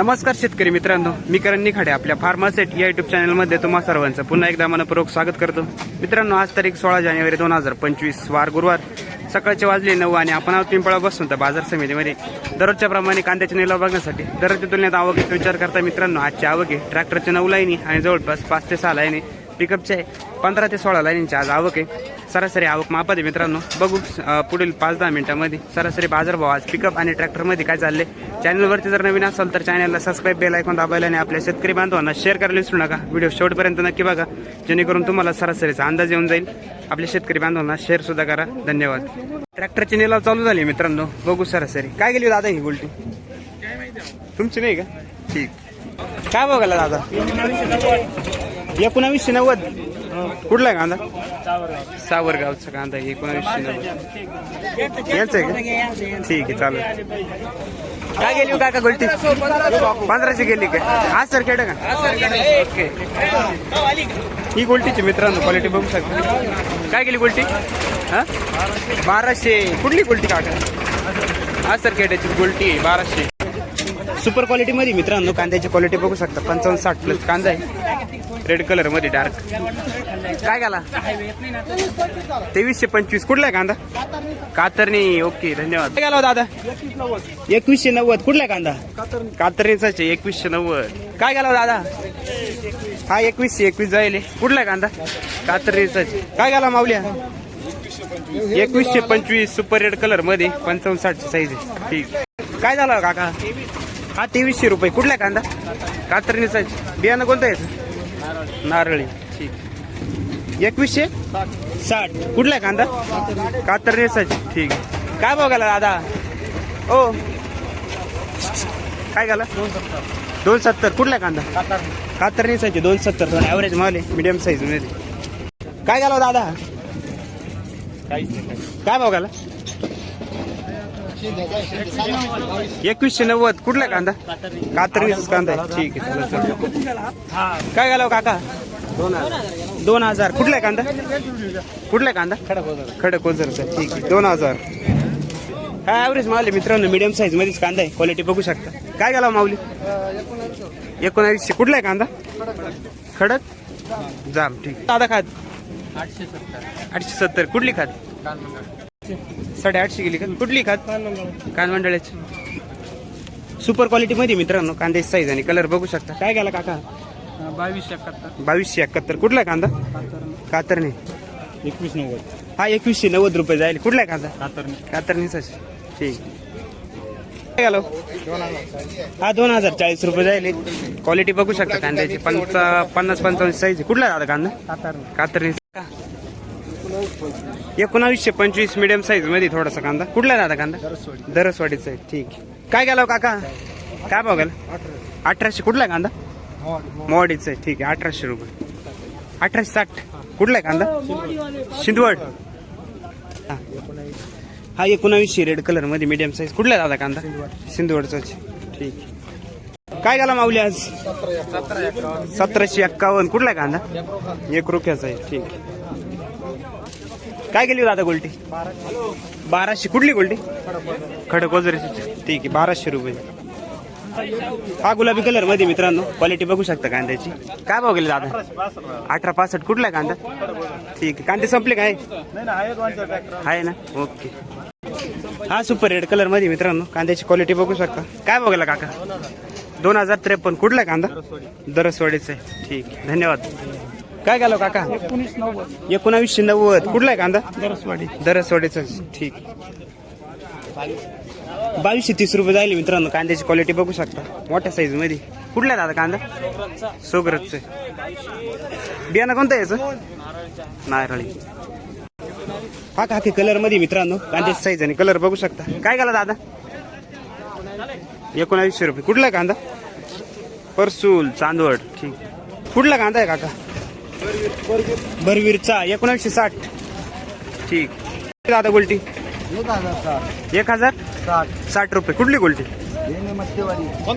नमस्कार शेतकरी मित्रांनो मी करण निखाडे आपल्या फार्मासेट या युट्यूब चॅनलमध्ये तुम्हा सर्वांचं पुन्हा एकदा मनपूर्वक स्वागत करतो. मित्रांनो आज तारीख सोळा जानेवारी दोन हजार पंचवीस वार गुरुवार. सकाळचे वाजले नऊ आणि आपण आहोत पिंपळा बसून तर बाजार समितीमध्ये. दररोजच्या प्रमाणे कांद्याचे निलाव बघण्यासाठी दररोजच्या तुलनेत आवकीचा विचार करता मित्रांनो आजच्या आवक ट्रॅक्टरच्या नऊ लाईनी आणि जवळपास पाच ते सहा लाईनी. पिकअपचे पंधरा ते सोळा लाईनची आज आवक आहे. सरासरी आवक मापत आहे मित्रांनो. बघू पुढील पाच दहा मिनिटांमध्ये सरासरी बाजारभाव आज पिकअप आणि ट्रॅक्टरमध्ये काय चालले चॅनलवरती जर नवीन असाल तर चॅनलला सबस्क्राईब बेल ऐकून दाबायला आणि आपल्या शेतकरी बांधवांना शेअर करायला विसरू नका. व्हिडिओ शेवटपर्यंत नक्की बघा. जेणेकरून तुम्हाला सरासरीचा अंदाज येऊन जाईल. आपल्या शेतकरी बांधवांना शेअर सुद्धा करा. धन्यवाद. ट्रॅक्टरची निलाव चालू झाली मित्रांनो. बघू सरासरी. काय गेली दादा ही गोल्टी तुमची नाही का? ठीक. काय बघायला दादा? एकोणावीसशे नव्वद. कुठला आहे कांदा? सावरगावचा कांदा एकोणावीसशे नव्वद. यांचं आहे का? ठीक आहे चालेल. काय गेली हो काका गोल्टी पंधराशे गेली का हा सर खेळ का? ओके. ही गोल्टीची मित्रांनो क्वालिटी बघू शकता. काय गेली गोल्टी हा? बाराशे. कुठली गोल्टी काका? हा सर खेड्याची गोल्टी आहे बाराशे. सुपर क्वालिटी मध्ये मित्रांनो कांद्याची क्वालिटी बघू शकता. पंचावन्न साठ प्लस कांदा आहे. रेड कलरमध्ये डार्क काय घाला? तेवीसशे पंचवीस. कुठला आहे कांदा? कातरणी. ओके धन्यवाद. काय घाला हो दादा? एकवीसशे नव्वद. कुठला आहे कांदा? कातरणीचाच आहे एकवीसशे नव्वद. काय घाला हो दादा? हा एकवीसशे एकवीस जाईल. कुठला आहे कांदा? कातरणीचाच. काय घाला माऊल्या एकवीसशे पंचवीस सुपर रेड कलरमध्ये. पंचावन्न साठ साईज आहे. ठीक. काय झालं हो काका? हा तेवीसशे रुपये. कुठला कांदा? कातरणीचा बियाणं कोणतं आहे? नारळी. ठीक. एकवीसशे? साठ. कुठला आहे कांदा? कातरणीचा ठीक. काय बघायला दादा? ओ. काय झालं दोन सत्तर कुठला आहे कांदा? कातरणीचा दोन सत्तर ॲव्हरेज माल आहे मिडियम साईजमध्ये. काय झालं दादा? काय बघायला एकवीसशे नव्वद. कुठला कांदा? कातरणीचाच कांदा आहे. ठीक आहे चला चला. काय घालाव काका? दोन हजार. कुठला आहे कांदा? कुठला आहे कांदा? खडक ओझरचा ठीक आहे दोन हजार. हा ॲव्हरेज माल आहे मित्रांनो. मिडियम साईज मध्येच कांदा आहे. क्वालिटी बघू शकता. काय घालाव माऊली? एकोणावीसशे कुठला आहे कांदा? खडक? जाम. ठीक आहे. दादा खात? आठशे सत्तर. कुठली खात? साडेआठशे. गेली का? कुठली खात? कान मंडळाची सुपर क्वालिटी मध्ये मित्रांनो कांद्याची साईज आणि कलर बघू शकता. काय गेला काका? बावीसशे एकाहत्तर. बावीसशे एकाहत्तर. कुठला कांदा? कातरणे. एकवीस नव्वद. हा एकवीसशे नव्वद रुपये जाईल. कुठला कांदा? कातरणी. कातरणीचाच ठीक. हा दोन हजार चाळीस रुपये जाईल. क्वालिटी बघू शकता कांद्याची. पंचा पन्नास पंचावन्न साईज कुठला दादा कांदा? कातरणी. कातरणी. एकोणावीसशे पंचवीस मिडियम साईजमध्ये थोडासा कांदा. कुठला दादा कांदा? दरसवाडीचा. आहे. ठीक. काय गेला हो काका? काय बघाल अठराशे. कुठला कांदा? मोवाडीचा आहे. ठीक आहे. अठराशे रुपये. अठराशे साठ. कुठला आहे कांदा? शिंदवड. हा. एकोणावीसशे रेड कलरमध्ये मिडियम साईज कुठला आहे दादा कांदा? सिंधुवडचाच ठीक. काय गेला माऊली आज? सतराशे एक्कावन्न कुठला आहे कांदा? एक रुपयाचा आहे. ठीक आहे. काय गेली दादा गोल्टी? बाराशे. कुठली गोल्टी? खडक वजरेची ठीक आहे बाराशे रुपये. हा गुलाबी कलरमध्ये मित्रांनो क्वालिटी बघू शकता कांद्याची. काय भाव गेले दादा? अठरा पासष्ट. कुठला आहे कांदा? ठीक आहे कांदे संपले काय? आहे ना? ओके. हा सुपर रेड कलरमध्ये मित्रांनो कांद्याची क्वालिटी बघू शकता. काय बघायला काका? दोन हजार त्रेपन्न. कुठला कांदा? दरसवाडीचा आहे. ठीक आहे धन्यवाद. काय गेलो काका? एकोणीस नव्वद. एकोणावीसशे नव्वद. कुठला आहे कांदा? दरसवाडी. दरसवाडीचा. ठीक. बावीसशे तीस रुपये जाईल मित्रांनो कांद्याची क्वालिटी बघू शकता. मोठ्या साईजमध्ये. कुठला आहे दादा कांदा? सोगरच बियाणं कोणतं याचं? नारळी. हा काकी कलरमध्ये मित्रांनो कांद्याची साईज आणि कलर बघू शकता. काय गेला दादा? एकोणावीसशे रुपये. कुठला आहे कांदा? परसूल चांदवड. ठीक. कुठला कांदा आहे काका? भरवीरचा एकोणावीसशे साठ. ठीक. दादा गोल्टी. एक हजार साठ. साठ. रुपये. कुठली गोल्टी?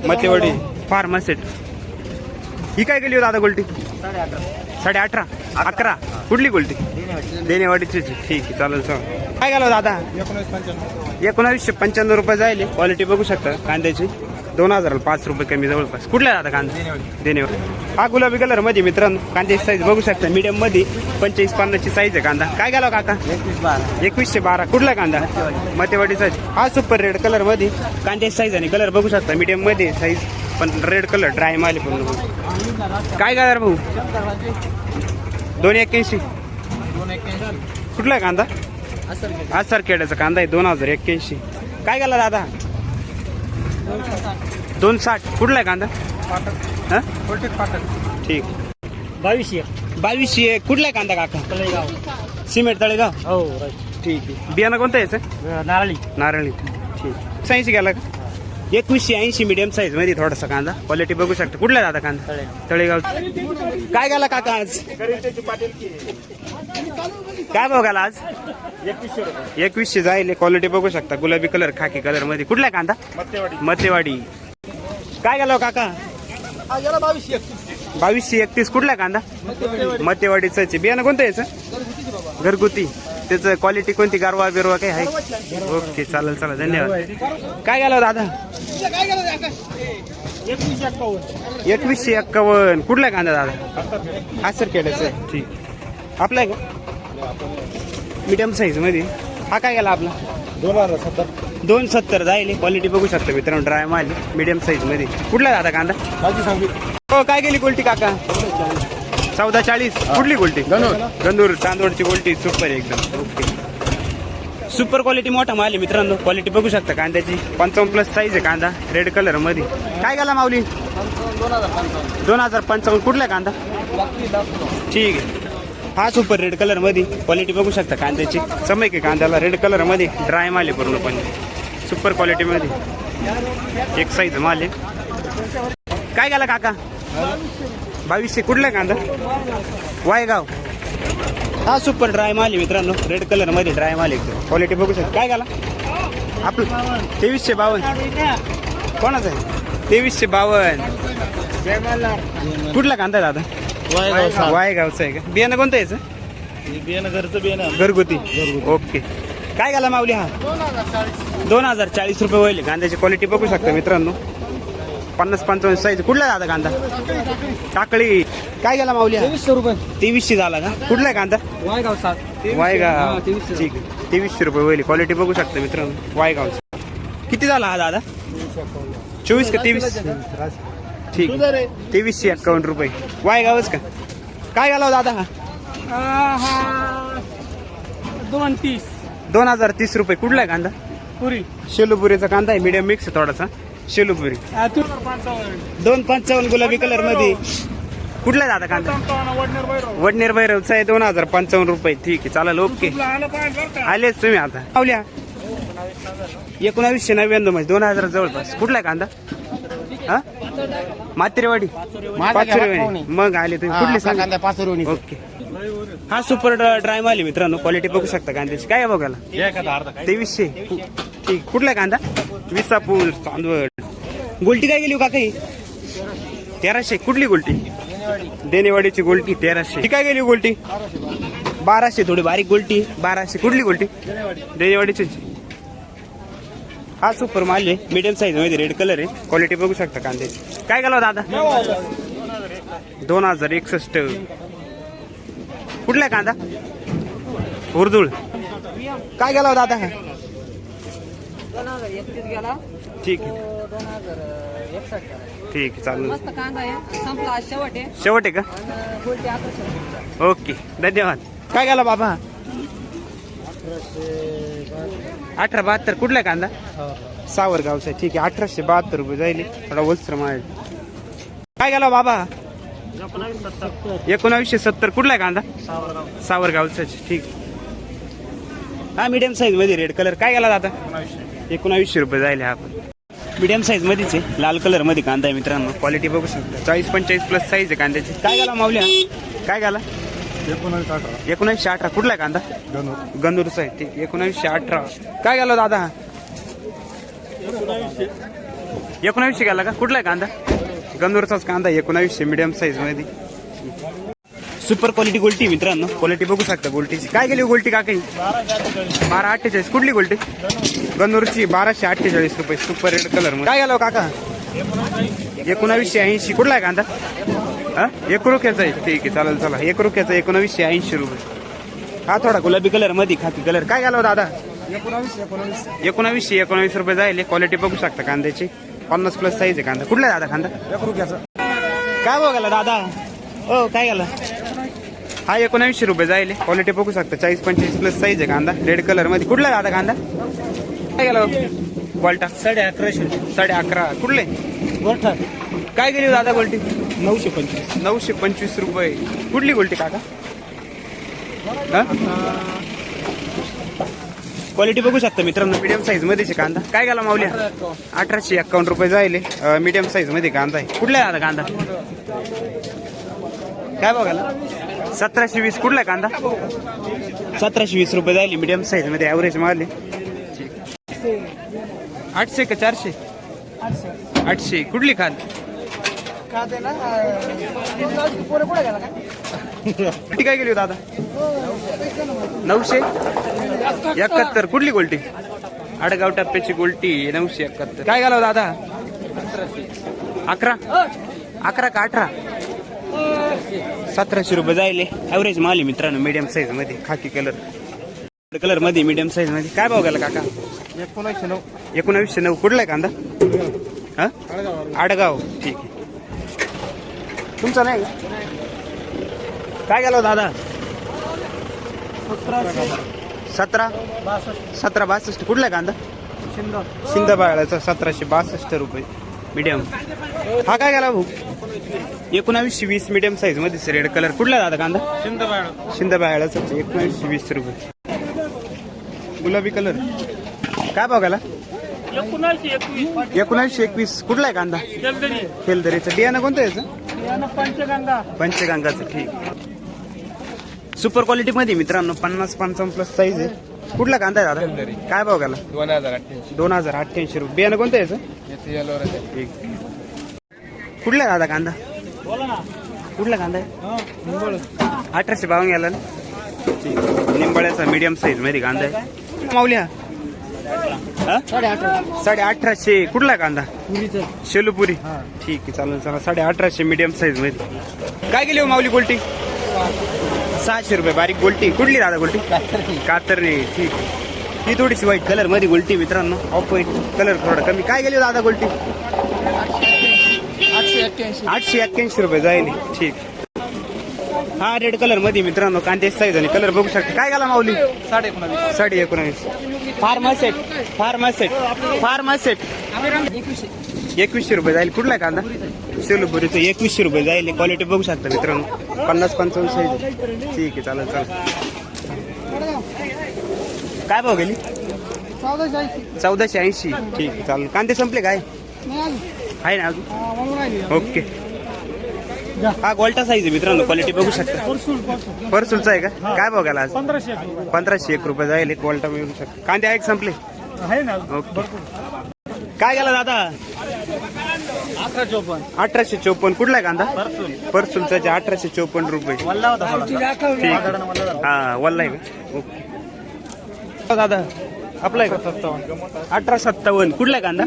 मतेवाडी फार्मासेट ही काय गेली हो दादा गोल्टी? साडे अठरा अकरा. कुठली गोल्टी? देणेवाडीची ठीक आहे चालेल चालेल. काय गेलो दादा? एकोणीस पंच्याण्णव. एकोणावीसशे पंच्याण्णव रुपये जाईल क्वालिटी बघू शकता कांद्याची. दोन हजार पाच रुपये कमी जवळपास. कुठला दादा कांदा? देणेवर हा गुलाबी कलरमध्ये मित्रांनो कांद्याची साईज बघू शकता मीडियममध्ये पंचेचाळीस पन्नासची साईज आहे कांदा. काय गेला काका? एकवीसशे बारा. कुठला कांदा? मतेवाडी साईज हा सुपर रेड कलरमध्ये कांद्याची साईज आणि कलर बघू शकता मीडियममध्ये साईज पण रेड कलर ड्राय माल पूर्ण. काय गाणार भाऊ? दोन एक्क्याऐंशी. कुठला आहे कांदा? हा सर खेड्याचा कांदा आहे दोन हजार एक्क्याऐंशी. काय गेला दादा? दोन साठ. कुठला आहे कांदा? पाटक हा? ठीक. बावीसशे. बावीसशे. कुठला आहे कांदा काका? कलेगाव सिमेंट तळेगाव? हो ठीक आहे. बियाणं कोणतं याचं नारळी. नारळी. ठीक. ऐंशी गेला का? एकवीसशे ऐंशी मिडियम साईजमध्ये थोडासा कांदा. क्वालिटी बघू शकता. कुठला दादा कांदा? तळेगाव. काय गेला काका आज? काय भाव गेला आज? एकवीसशे जाईल. क्वालिटी बघू शकता. गुलाबी कलर खाकी कलरमध्ये. कुठला कांदा? मतेवाडी. काय गेलो हो काका? बावीसशे बावीसशे एकतीस. कुठला कांदा? मतेवाडीचं बियाणं कोणतं याचं? घरगुती. त्याचं क्वालिटी कोणती? गारवा बिरवा काही आहे? ओके चालेल चालेल. धन्यवाद. काय गेला हो दादा? एकवीसशे एक्कावन्न. कुठला कांदा दादा? हा सर केल्याचं. आहे ठीक. आपला आहे का? मीडियम साईजमध्ये. हा काय गेला आपला? दोन हजार सत्तर. दोन सत्तर जाईल. क्वालिटी बघू शकता मित्रांनो. ड्राय माल. मीडियम साईजमध्ये. कुठला दादा कांदा? हो काय गेली गोल्टी काका? चौदा चाळीस. कुठली गोल्टी? गंदूर चांदोडची गोल्टी सुपर आहे एकदम. ओके सुपर क्वालिटी मोठा माल आहे मित्रांनो. क्वालिटी बघू शकता कांद्याची. पंचावन्न प्लस साईज आहे कांदा. रेड कलरमध्ये. काय गेला माऊली? दोन हजार पंचावन्न. कुठला कांदा? ठीक आहे. हा सुपर रेड कलरमध्ये. क्वालिटी बघू शकता कांद्याची. समय की कांद्याला रेड कलरमध्ये. ड्राय माल आहे पूर्णपणे. सुपर क्वालिटी मध्ये. एक साईज माल आहे. काय गेला काका? बावीसशे कुठला कांदा? वायगाव. हा सुपर ड्राय माल आहे मित्रांनो. रेड कलरमध्ये ड्राय माल आहे क्वालिटी बघू शकता. काय गेला आपलं तेवीसशे बावन्न. कोणाचं आहे? तेवीसशे बावन्न. कुठला कांदा आहे दादा? वायगावचं आहे का? बियाणं कोणतं याचं? बियाणं घरचं बियाणं घरगुती. ओके. काय गेला माऊली हा? दोन हजार चाळीस रुपये होईल. कांद्याची क्वालिटी बघू शकता मित्रांनो. पन्नास पंचावन्न साईज. कुठला दादा कांदा? टाकळी. काय गेला माऊली? तेवीसशे रुपये. तेवीसशे झाला का? कुठला आहे कांदा? वायगाव सात. वायगाव. तेवीसशे. ठीक. आहे तेवीसशे रुपये होईल क्वालिटी बघू शकता मित्रांनो. वायगावचा किती झाला हा दादा? चोवीस का तेवीस? ठीक. तेवीसशे एक्कावन्न रुपये. वायगावच का? काय गेला हो दादा हा? दोन तीस. दोन हजार तीस रुपये. कुठला आहे कांदा? पुरी. शेलूपुरीचा कांदा आहे. मीडियम मिक्स आहे थोडासा. शेलूपुरी. दोन पंचावन्न. गुलाबी कलरमध्ये. कुठला दादा कांदा? वडनेर भैरवचा आहे दोन हजार पंचावन्न रुपये. ठीक आहे चालेल ओके. आलेच तुम्ही आता. पावल्या एकोणावीसशे नव्याण्णवमध्ये दोन हजार जवळपास. कुठला आहे कांदा? हा? मात्रेवाडी पाचरेवाडी मग आले तुम्ही. कुठली सांगा? ओके. हा सुपर ड्राय माल आहे मित्रांनो. क्वालिटी बघू शकता कांद्याची. काय बघायला? तेवीसशे. ठीक कुठला आहे कांदा? विसापूर चांदवड. गोलटी काय गेली हो काका ही? तेराशे. कुठली गोलटी? देणेवाडीची गोलटी तेराशे. ही काय गेली हो गोलटी? बाराशे. थोडी बारीक गोलटी. बाराशे. कुठली गोलटी? देणेवाडीची हा सुपर माल आहे. मिडियम साईजमध्ये रेड कलर आहे. क्वालिटी बघू शकता कांद्याची. काय गेला हो दादा? दोन हजार एकसष्ट. कुठला आहे कांदा? उर्दूळ. काय गेला हो दादा दोन हजार एकतीस गेला ठीक आहे. दोन हजार एकसष्ट गेला ठीक आहे चालेल. मस्त कांदा आहे. संपला आज शेवट आहे. शेवट आहे का? आणि गोल्टी अकराशे ओके धन्यवाद. काय गेला बाबा? अठरा बहात्तर कुठला आहे कांदा? सावरगावचा आहे. ठीक आहे अठराशे बहात्तर रुपये जाईल थोडा वस्त्र माळ. काय गेला बाबा? एकोणावीसशे सत्तर कुठला आहे कांदा? सावरगावचा आहे. ठीक. हा मीडियम साईजमध्ये रेड कलर काय गेला दादा? एकोणावीसशे रुपये जाईल हा. आपण मीडियम साईज मध्येच आहे. लाल कलरमध्ये कांदा आहे मित्रांनो. क्वालिटी बघू शकता. चाळीस पंचेचाळीस प्लस साईज आहे कांद्याची. काय गेला माऊल्या काय गेला एकोणावीस अठरा. एकोणीसशे अठरा. कुठला आहे कांदा? गंदूरचा आहे. ठीक एकोणीसशे अठरा. काय गेलो दादा हा? एकोणावीसशे गेला का? कुठला आहे कांदा? गंदूरचाच कांदा एकोणावीसशे मीडियम साईजमध्ये. सुपर क्वालिटी गोल्टी मित्रांनो. क्वालिटी बघू शकता गोल्टीची. काय गेली हो गोल्टी का काही बारा अठ्ठेचाळीस. कुठली गोल्टी? गंदूरची बाराशे अठ्ठेचाळीस रुपये. सुपर रेड कलर काय गेलो काका? एकोणावीसशे ऐंशी. कुठला आहे कांदा? हा? एक रुपयाचा आहे. ठीक आहे चालेल चला. एक रुपयाचा एकोणावीसशे ऐंशी रुपये. हा थोडा. गुलाबी कलरमध्ये खाकी कलर काय घालावं दादा? एकोणावीस एकोणावीस एकोणावीसशे एकोणावीस रुपये जाईल. क्वालिटी बघू शकता कांद्याची. पन्नास प्लस साईज आहे कांदा. कुठला आहे दादा कांदा? एक रुपयाचं काय बघायला दादा? हो काय गेला? हा एकोणावीसशे रुपये जाईल क्वालिटी बघू शकता चाळीस पंचेचाळीस प्लस साईज आहे कांदा. रेड कलरमध्ये. कुठला दादा कांदा? काय गेला क्वालटा साडे अकराशे. साडे अकरा. कुठले? गोठा काय गेली दादा गोल्टी नऊशे पंचवीस. नऊशे पंचवीस रुपये. कुठली गोल्टी काका? क्वालिटी बघू शकता मित्रांनो. मीडियम साईजमध्ये कांदा. काय गेला माऊल्या अठराशे एक्कावन्न रुपये जाईल मीडियम साईजमध्ये कांदा आहे. कुठला आहे आता कांदा? काय बघायला सतराशे वीस. कुठला आहे कांदा? सतराशे वीस रुपये जाईल मीडियम साईजमध्ये. ॲव्हरेज मारले आठशे का चारशे? आठशे. कुठली खाल किती काय गेली हो दादा नऊशे? एकाहत्तर. कुठली गोल्टी? आडगाव टप्प्याची गोल्टी नऊशे एकाहत्तर. काय घालाव दादा अकरा. अकरा का अठरा? सतराशे रुपये जायले. ॲव्हरेज माल आहे मित्रांनो मीडियम साईजमध्ये खाकी कलर कलरमध्ये मीडियम साईजमध्ये. काय भाव गेला काका? एकोणावीसशे नऊ. एकोणावीसशे नऊ. कुठला आहे कांदा? हा? आडगाव. ठीक आहे. तुमचा नाही का? काय गेला दादा? सतरा? सतरा बासष्ट. कुठला आहे कांदा शिंदबाळाचा सतराशे बासष्ट रुपये. मीडियम हा काय गेला भाऊ? एकोणावीसशे वीस मीडियम साईजमध्ये रेड कलर कुठला आहे दादा कांदा? शिंदबाळ. शिंदबाळाचा. एकोणावीसशे वीस रुपये. गुलाबी कलर काय बघायला एकोणावीसशे एकवीस. एकोणावीसशे एकवीस. कुठला आहे कांदा? खेलदरीचं बियाणं कोणतं याचं? पंचगंगा. पंचगंगाचं. ठीक. सुपर क्वालिटी मध्ये मित्रांनो पन्नास पंचावन्न प्लस साईज आहे. कुठला कांदा आहे दादा? काय भाव गेला? दोन हजार अठ्ठ्याऐंशी दोन हजार अठ्ठ्याऐंशी रुपये. बियाणं कोणतं आहे याचं? ठीक कुठला दादा कांदा? बोला ना. कुठला कांदा आहे? निंबळ. अठराशे बावन्न गेला ना? ठीक निंबाळ्याचा मीडियम साईजमध्ये कांदा आहे. माऊल्या हा? साडे अठरा साडे अठराशे कुठला कांदा? पुरीचं. शेलूपुरी. ठीक आहे चालेल चला. साडे अठराशे मीडियम साईजमध्ये. काय गेली हो माऊली गोल्टी सहाशे रुपये बारीक गोल्टी. कुठली दादा गोल्टी? कातरणे. ठीक. ही थोडीशी व्हाईट कलरमध्ये गोल्टी मित्रांनो. ऑफ व्हाईट कलर थोडा कमी. काय गेली हो दादा गोल्टी? आठशे एक्क्याऐंशी आठशे एक्क्याऐंशी रुपये जाईल ठीक. हा रेड कलरमध्ये मित्रांनो कांद्याची साईज आणि कलर बघू शकता. काय गेला माऊली? साडे एकोणावीस साडे एकोणावीस फार्मासेट फार्मासेट फार्मासेट एकवीसशे रुपये जाईल. कुठला आहे कांदा शेलूपुरीचं एकवीसशे रुपये जाईल. क्वालिटी बघू शकता मित्रांनो. पन्नास पंचावन्न साईज ठीक आहे चालेल चालेल. काय भाव गेली? चौदाशे ऐंशी. ठीक आहे चालेल. कांदे संपले काय? आहे ना अजून? ओके. हा गोल्टा साईज आहे मित्रांनो. क्वालिटी बघू शकता. परसूलचा आहे का? काय भाव गेला आज? पंधराशे एक रुपये जाईल. गोल्टा मिळू शकता. कांदे आहे का संपले? आहे ना ओके. काय गेला दादा? चोपन्न. अठराशे चोपन्न. कुठला आहे कांदा? परसून. परसूलचा अठराशे चोपन्न रुपये. हा वल्ला आहे का? ओके. हो दादा आपला आहे का? सत्तावन्न अठरा सत्तावन्न. कुठला आहे कांदा?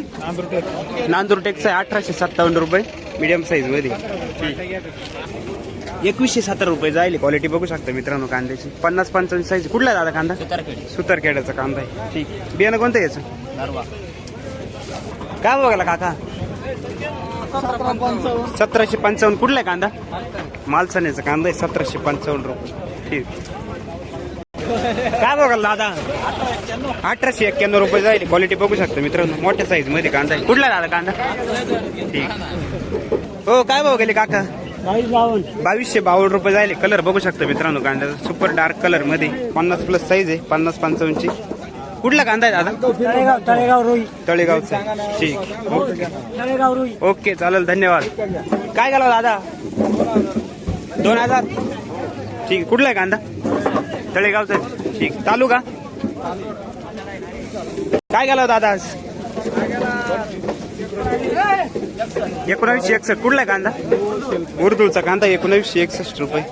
नांदूर टेक्स आहे. अठराशे सत्तावन्न रुपये. मीडियम साईजमध्ये. एकवीसशे सत्तर रुपये जाईल क्वालिटी बघू शकता मित्रांनो कांद्याची. पन्नास पंचावन्न साईज कुठला आहे दादा कांदा? सुतारखेड्याचा कांदा आहे. ठीक. बियाणं कोणतं याचं? काय बघायला काका? सतरा सतराशे पंचावन्न. कुठला आहे कांदा? मालसाण्याचा कांदा आहे सतराशे पंचावन्न रुपये. ठीक. काय बघाल दादा? अठराशे एक्क्याण्णव रुपये जाईल. क्वालिटी बघू शकता मित्रांनो. मोठ्या साईजमध्ये कांदा आहे. कुठला दादा कांदा? ठीक. हो काय भाव गेले काका? बावीसशे बावन्न रुपये जाईल. कलर बघू शकता मित्रांनो कांद्याचा सुपर डार्क कलरमध्ये. पन्नास प्लस साईज आहे. पन्नास पंचावन्नची. कुठला कांदा आहे दादा? तळेगाव तळेगाव रोई. तळेगावचा ठीक. ओके तळेगाव रोई. ओके चालेल धन्यवाद. काय घालावं दादा? दोन हजार? ठीक कुठला आहे कांदा? तळेगावचा. ठीक तालुका? काय घालावं दादा? आज एकोणावीसशे एकसष्ट. कुठला आहे कांदा? उर्दूचा कांदा एकोणावीसशे एकसष्ट रुपये.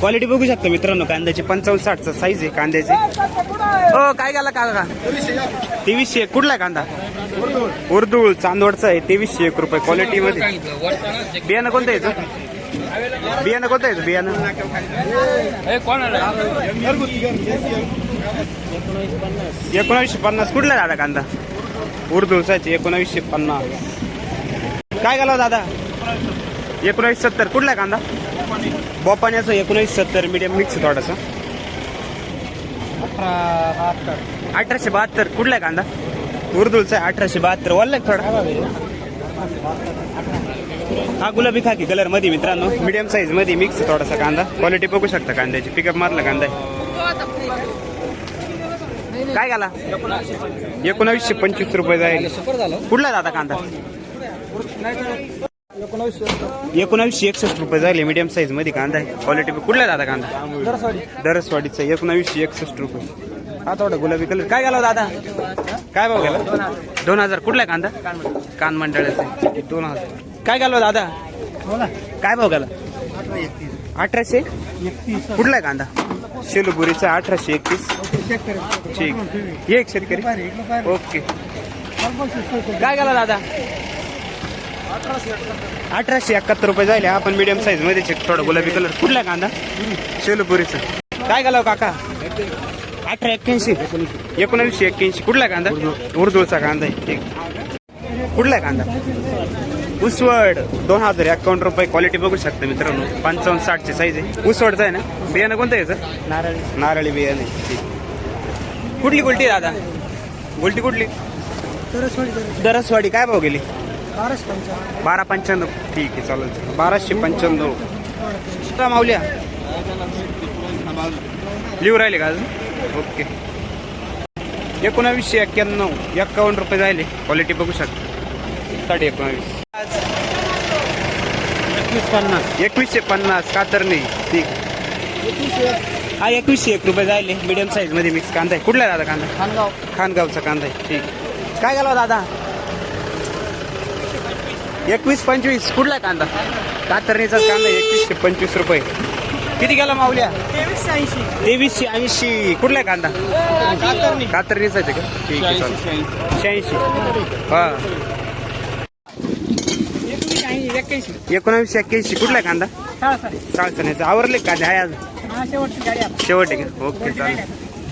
क्वालिटी बघू शकता मित्रांनो कांद्याची पंचावन्न साठचा साईज आहे कांद्याची. हो काय गेला का तेवीसशे एक. कुठला आहे कांदा? उर्दूळ. चांदवडचा आहे तेवीसशे एक रुपये क्वालिटी मध्ये. बियाणं कोणतं येतं बियाणं कोणतं येतं बियाणं? एकोणावीसशे पन्नास. कुठला आहे दादा कांदा? उर्दूळचा आहे एकोणावीसशे पन्नास. काय गेला दादा? एकोणावीस सत्तर. कुठला आहे कांदा? बोपाण्याचं एकोणीस सत्तर मीडियम मिक्स थोडासा. अठराशे बहात्तर. कुठला आहे कांदा? उर्दूलचा आहे अठराशे बहात्तर. वल्ला आहे थोडा. हा गुलाबी खाकी कलरमध्ये मित्रांनो. मीडियम साईजमध्ये मिक्स आहे थोडासा कांदा. क्वालिटी बघू शकता कांद्याची. पिकअप मारला कांदा काय घाला? एकोणावीसशे पंचवीस रुपये जाईल. कुठला आहे दादा कांदा? एकोणावीसशे एकसष्ट. रुपये झाले मीडियम साईजमध्ये कांदा आहे. क्वालिटी कुठला दादा कांदा? दरसवाडीचा एकोणावीसशे एकसष्ट रुपये. हा थोडा गुलाबी कलर काय गेला दादा? काय भाव गेला? दोन हजार. कुठला कांदा? कान मंडळाचा. दोन हजार. काय गेलो दादा? काय भाव गेला? अठराशे? कुठला कांदा? शेलुपुरीचा अठराशे एकतीस. ठीक. एक शेतकरी. ओके. काय गेला दादा? अठराशे एकाहत्तर रुपये झाले. आपण मीडियम साईजमध्ये थोडा गुलाबी कलर कुठला कांदा? शेलुपुरीचा. काय गेला हो काका? अठरा एक्क्याऐंशी. एकोणावीसशे एक्क्याऐंशी. कुठला कांदा? उर्दूचा कांदा आहे. ठीक कुठला कांदा? उसवड. दोन हजार एकावन्न रुपये. क्वालिटी बघू शकता मित्रांनो. पंचावन्न साठची साईज आहे. उसवडचं आहे ना? बियाणं कोणतं आहे याचं? नारळी. नारळी बियाणं कुठली गुलटी दादा? गुलटी कुठली? दरसवाडी. काय भाव गेली? बाराशे बारा पंच्याण्णव ठीक आहे चालेल चालेल. बाराशे पंच्याण्णव का माऊल्या. लिहू राहिले का अजून? ओके. एकोणावीसशे एक्क्याण्णव एक्कावन्न रुपये झाले. क्वालिटी बघू शकता. साडे एकोणावीस. एकवीस पन्नास. एकवीसशे पन्नास कातर नाही ठीक. हा एकवीसशे एक रुपये जायले मीडियम साईजमध्ये मिक्स कांदा आहे. कुठला दादा कांदा? खानगाव. खानगावचा कांदा आहे. ठीक. काय घालावं दादा? एकवीस पंचवीस. कुठला कांदा? कातरणीचा कांदा एकवीसशे पंचवीस रुपये. किती गेला माऊल्या? तेवीसशे ऐंशी. कुठला कांदा? कातरणी. कातरणीचा आहे का? ठीक आहे चालेल. शहाऐंशी. हा. एकोणावीसशे एक्क्याऐंशी. कुठला कांदा? चालचं आवरले का आहे आज शेवट आहे. का? ओके चालेल.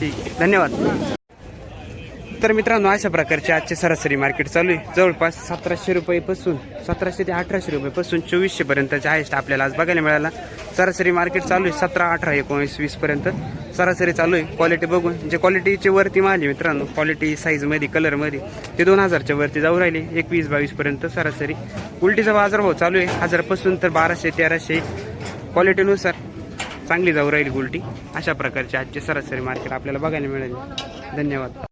ठीक आहे. धन्यवाद. तर मित्रांनो अशा प्रकारचे आजचे सरासरी मार्केट चालू आहे. जवळपास सतराशे रुपयेपासून सतराशे ते अठराशे रुपयेपासून चोवीसशे पर्यंतचे हायस्ट आपल्याला आज बघायला मिळाला. सरासरी मार्केट चालू आहे सतरा अठरा एकोणीस वीस पर्यंत. सरासरी चालू आहे. क्वालिटी बघून जे क्वालिटीचे वरती माल मित्रांनो क्वालिटी साईजमध्ये कलरमध्ये ते दोन हजारच्या वरती जाऊ राहिले. एकवीस बावीसपर्यंत सरासरी. उलटीचा बाजारभाव चालू आहे. हजारपासून तर बाराशे तेराशे. क्वालिटीनुसार चांगली जाऊ राहील उलटी. अशा प्रकारचे आजचे सरासरी मार्केट आपल्याला बघायला मिळाले. धन्यवाद.